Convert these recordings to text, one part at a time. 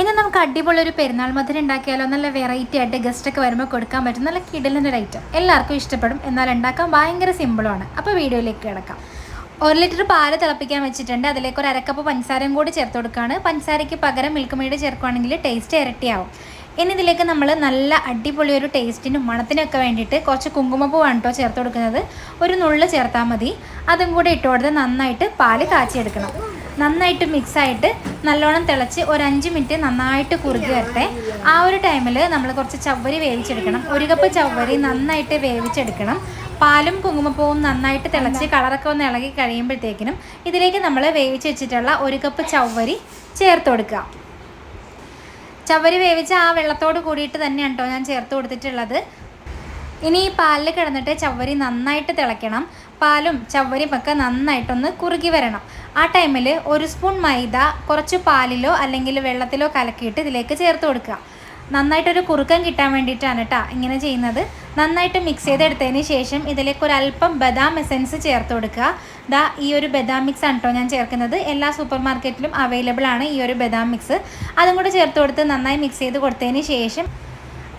ഇനി നമുക്ക് അടിപൊളി ഒരു പെരുന്നാൾ മധുരം ഉണ്ടാക്കിയാലോ? നല്ല വെറൈറ്റി ആയിട്ട് ഗസ്റ്റ് ഒക്കെ വരുമ്പോൾ കൊടുക്കാൻ പറ്റും. നല്ല കിടലിന്റെ ഒരു ഐറ്റം എല്ലാവർക്കും ഇഷ്ടപ്പെടും. എന്നാൽ ഉണ്ടാക്കാൻ ഭയങ്കര സിമ്പിളാണ് അപ്പോൾ വീഡിയോയിലേക്ക് കിടക്കാം. ഒരു ലിറ്റർ പാൽ തിളപ്പിക്കാൻ വെച്ചിട്ടുണ്ട്. അതിലേക്ക് ഒരു അരക്കപ്പ് പഞ്ചസാരയും കൂടി ചേർത്ത് കൊടുക്കുകയാണ്. പഞ്ചസാരയ്ക്ക് പകരം മിൽക്ക് മെയ്ഡ് ചേർക്കുകയാണെങ്കിൽ ടേസ്റ്റ് ഇരട്ടിയാവും. ഇനി ഇതിലേക്ക് നമ്മൾ നല്ല അടിപൊളി ഒരു ടേസ്റ്റിനും മണത്തിനൊക്കെ വേണ്ടിയിട്ട് കുറച്ച് കുങ്കുമപ്പൂവാണ് കേട്ടോ ചേർത്ത് കൊടുക്കുന്നത്. ഒരു നുള്ള് ചേർത്താൽ മതി. അതും കൂടി ഇട്ട് കൊടുത്ത് നന്നായിട്ട് പാൽ കാച്ചിയെടുക്കണം. നന്നായിട്ട് മിക്സ് ആയിട്ട് നല്ലോണം തിളച്ച് ഒരു മിനിറ്റ് നന്നായിട്ട് കുറുകി വരട്ടെ. ആ ഒരു ടൈമിൽ നമ്മൾ കുറച്ച് ചവ്വരി വേവിച്ചെടുക്കണം. ഒരു കപ്പ് ചവ്വരി നന്നായിട്ട് വേവിച്ചെടുക്കണം. പാലും കുങ്കുമപ്പൂവും നന്നായിട്ട് തിളച്ച് കളറൊക്കെ ഒന്ന് ഇളകി കഴിയുമ്പോഴത്തേക്കിനും ഇതിലേക്ക് നമ്മൾ വേവിച്ച് വെച്ചിട്ടുള്ള ഒരു കപ്പ് ചവ്വരി ചേർത്ത് കൊടുക്കുക. ചവ്വരി വേവിച്ച ആ വെള്ളത്തോട് കൂടിയിട്ട് തന്നെയാണ് കേട്ടോ ഞാൻ ചേർത്ത് കൊടുത്തിട്ടുള്ളത്. ഇനി ഈ പാലിൽ കിടന്നിട്ട് ചവ്വരി നന്നായിട്ട് തിളയ്ക്കണം. പാലും ചവ്വരിയും ഒക്കെ നന്നായിട്ടൊന്ന് കുറുകി വരണം. ആ ടൈമിൽ ഒരു സ്പൂൺ മൈദ കുറച്ച് പാലിലോ അല്ലെങ്കിൽ വെള്ളത്തിലോ കലക്കിയിട്ട് ഇതിലേക്ക് ചേർത്ത് കൊടുക്കുക. നന്നായിട്ടൊരു കുറുക്കം കിട്ടാൻ വേണ്ടിയിട്ടാണ് കേട്ടോ ഇങ്ങനെ ചെയ്യുന്നത്. നന്നായിട്ട് മിക്സ് ചെയ്തെടുത്തതിന് ശേഷം ഇതിലേക്ക് ഒരു അല്പം ബദാം എസൻസ് ചേർത്ത് കൊടുക്കുക. ദാ ഈ ഒരു ബദാം മിക്സ് ആണ് കേട്ടോ ഞാൻ ചേർക്കുന്നത്. എല്ലാ സൂപ്പർ മാർക്കറ്റിലും അവൈലബിൾ ആണ് ഈ ഒരു ബദാം മിക്സ് അതും കൂടെ ചേർത്ത് കൊടുത്ത് നന്നായി മിക്സ് ചെയ്ത് കൊടുത്തതിന് ശേഷം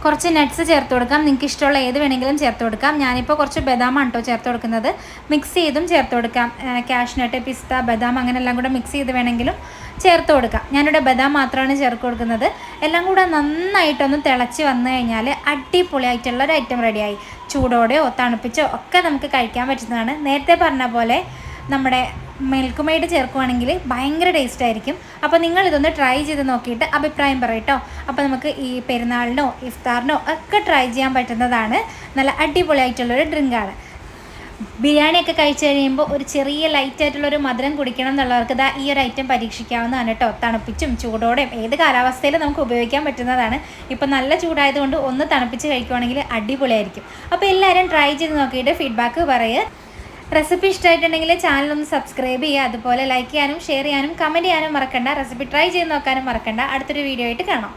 കുറച്ച് നട്ട്സ് ചേർത്ത് കൊടുക്കാം. നിങ്ങൾക്ക് ഇഷ്ടമുള്ള ഏത് വേണമെങ്കിലും ചേർത്ത് കൊടുക്കാം. ഞാനിപ്പോൾ കുറച്ച് ബദാമാണ് കേട്ടോ ചേർത്ത് കൊടുക്കുന്നത്. മിക്സ് ചെയ്തും ചേർത്ത് കൊടുക്കാം. ക്യാഷ് നട്ട് പിസ്ത ബദാം അങ്ങനെ എല്ലാം കൂടെ മിക്സ് ചെയ്ത് വേണമെങ്കിലും ചേർത്ത് കൊടുക്കാം. ഞാനിവിടെ ബദാം മാത്രമാണ് ചേർത്ത് കൊടുക്കുന്നത്. എല്ലാം കൂടെ നന്നായിട്ടൊന്ന് തിളച്ച് വന്നു കഴിഞ്ഞാൽ അടിപൊളിയായിട്ടുള്ള ഒരു ഐറ്റം റെഡിയായി ചൂടോടെയോ തണുപ്പിച്ചോ ഒക്കെ നമുക്ക് കഴിക്കാൻ പറ്റുന്നതാണ്. നേരത്തെ പറഞ്ഞ പോലെ നമ്മുടെ മിൽക്ക് മെയ്ഡ് ചേർക്കുവാണെങ്കിൽ ഭയങ്കര ടേസ്റ്റ് ആയിരിക്കും. അപ്പോൾ നിങ്ങൾ ഇതൊന്ന് ട്രൈ ചെയ്ത് നോക്കിയിട്ട് അഭിപ്രായം പറയട്ടോ അപ്പോൾ നമുക്ക് ഈ പെരുന്നാളിനോ ഇഫ്താറിനോ ഒക്കെ ട്രൈ ചെയ്യാൻ പറ്റുന്നതാണ്. നല്ല അടിപൊളിയായിട്ടുള്ളൊരു ഡ്രിങ്കാണ്. ബിരിയാണിയൊക്കെ കഴിച്ച് കഴിയുമ്പോൾ ഒരു ചെറിയ ലൈറ്റ് ആയിട്ടുള്ള ഒരു മധുരം കുടിക്കണം എന്നുള്ളവർക്ക് ഇതാ ഈ ഒരു ഐറ്റം പരീക്ഷിക്കാവുന്നതാണ് കേട്ടോ തണുപ്പിച്ചും ചൂടോടെയും ഏത് കാലാവസ്ഥയിലും നമുക്ക് ഉപയോഗിക്കാൻ പറ്റുന്നതാണ്. ഇപ്പം നല്ല ചൂടായതുകൊണ്ട് ഒന്ന് തണുപ്പിച്ച് കഴിക്കുവാണെങ്കിൽ അടിപൊളിയായിരിക്കും. അപ്പോൾ എല്ലാവരും ട്രൈ ചെയ്ത് നോക്കിയിട്ട് ഫീഡ്ബാക്ക് പറയുക റെസിപ്പി ഇഷ്ടമായിട്ടുണ്ടെങ്കിൽ ചാനൽ ഒന്ന് സബ്സ്ക്രൈബ് ചെയ്യുക. അതുപോലെ ലൈക്ക് ചെയ്യാനും ഷെയർ ചെയ്യാനും കമന്റ് ചെയ്യാനും മറക്കണ്ട. റെസിപ്പി ട്രൈ ചെയ്ത് നോക്കാനും മറക്കണ്ട. അടുത്തൊരു വീഡിയോ ആയിട്ട് കാണാം.